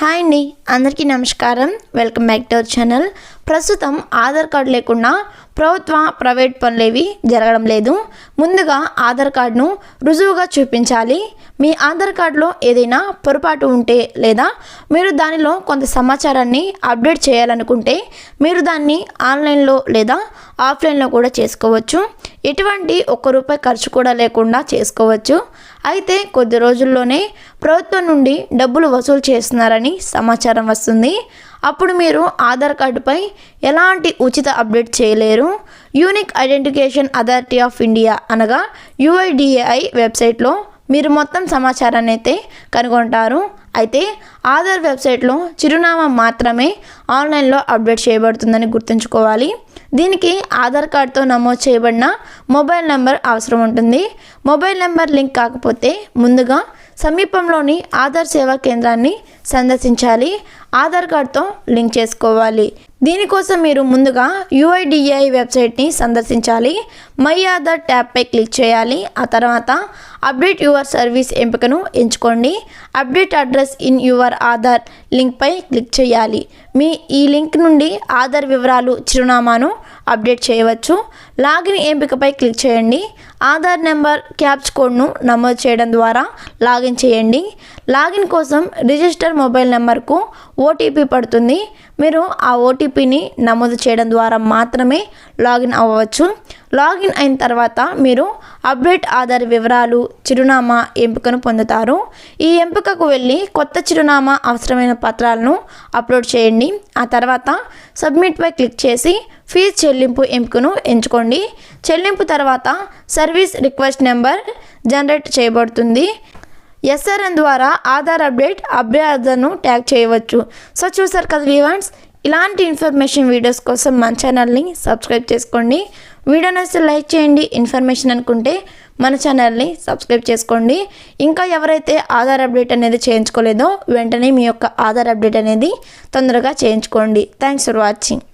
Hi అండి అందరికీ నమస్కారం. Welcome back to our channel. ప్రస్తుతం ఆధార్ కార్డు లేకుండా ప్రభుత్వ ప్రైవేట్ పనులేవి జరగడం లేదు. ముందుగా ఆధార్ కార్డును రుజువుగా చూపించాలి. మీ ఆధార్ కార్డులో ఏదైనా పొరపాటు ఉంటే లేదా మీరు దానిలో కొంత సమాచారాన్ని అప్డేట్ చేయాలనుకుంటే మీరు దాన్ని ఆన్లైన్లో లేదా ఆఫ్లైన్లో కూడా చేసుకోవచ్చు. ఎటువంటి ఒక్క రూపాయి ఖర్చు కూడా లేకుండా చేసుకోవచ్చు. అయితే కొద్ది రోజుల్లోనే ప్రభుత్వం నుండి డబ్బులు వసూలు చేస్తున్నారని సమాచారం వస్తుంది. అప్పుడు మీరు ఆధార్ కార్డుపై ఎలాంటి ఉచిత అప్డేట్ చేయలేరు. Unique identification authority of India అనగా యుఐడిఏఐ వెబ్సైట్లో మీరు మొత్తం సమాచారాన్ని అయితే కనుగొంటారు. అయితే ఆధార్ వెబ్సైట్లో చిరునామా మాత్రమే ఆన్లైన్లో అప్డేట్ చేయబడుతుందని గుర్తుంచుకోవాలి. దీనికి ఆధార్ కార్డుతో నమోదు చేయబడిన మొబైల్ నెంబర్ అవసరం ఉంటుంది. మొబైల్ నెంబర్ లింక్ కాకపోతే ముందుగా సమీపంలోని ఆధార్ సేవా కేంద్రాన్ని సందర్శించాలి. ఆధార్ కార్డుతో లింక్ చేసుకోవాలి. దీనికోసం మీరు ముందుగా యుఐడిఐ వెబ్సైట్ని సందర్శించాలి. మై ఆధార్ ట్యాబ్పై క్లిక్ చేయాలి. ఆ తర్వాత అప్డేట్ యువర్ సర్వీస్ ఎంపికను ఎంచుకోండి. Update address in your Aadhaar లింక్పై click చేయాలి. మీ ఈ లింక్ నుండి ఆధార్ వివరాలు చిరునామాను అప్డేట్ చేయవచ్చు. లాగిన్ ఎంపికపై క్లిక్ చేయండి. ఆధార్ నెంబర్ క్యాప్చ్ కోడ్ను నమోదు చేయడం ద్వారా లాగిన్ చేయండి. లాగిన్ కోసం రిజిస్టర్ మొబైల్ నెంబర్కు ఓటీపీ పడుతుంది. మీరు ఆ ఓటీపీని నమోదు చేయడం ద్వారా మాత్రమే లాగిన్ అవ్వవచ్చు లాగిన్ అయిన తర్వాత మీరు అప్డేట్ ఆధార్ వివరాలు చిరునామా ఎంపికను పొందుతారు. ఈ ఎంపికకు వెళ్ళి కొత్త చిరునామా అవసరమైన పత్రాలను అప్లోడ్ చేయండి. ఆ తర్వాత సబ్మిట్పై క్లిక్ చేసి ఫీజు చెల్లింపు ఎంపికను ఎంచుకోండి. చెల్లింపు తర్వాత సర్వీస్ రిక్వెస్ట్ నెంబర్ జనరేట్ చేయబడుతుంది. ఎస్ఆర్ఎన్ ద్వారా ఆధార్ అప్డేట్ అభ్యర్థను ట్యాగ్ చేయవచ్చు. సో చూసారు కదా వివాన్స్ ఇలాంటి ఇన్ఫర్మేషన్ వీడియోస్ కోసం మన ఛానల్ని సబ్స్క్రైబ్ చేసుకోండి. వీడియో నచ్చితే లైక్ చేయండి. ఇన్ఫర్మేషన్ అనుకుంటే మన ఛానల్ని సబ్స్క్రైబ్ చేసుకోండి. ఇంకా ఎవరైతే ఆధార్ అప్డేట్ అనేది చేయించుకోలేదో వెంటనే మీ యొక్క ఆధార్ అప్డేట్ అనేది తొందరగా చేయించుకోండి. Thanks for watching.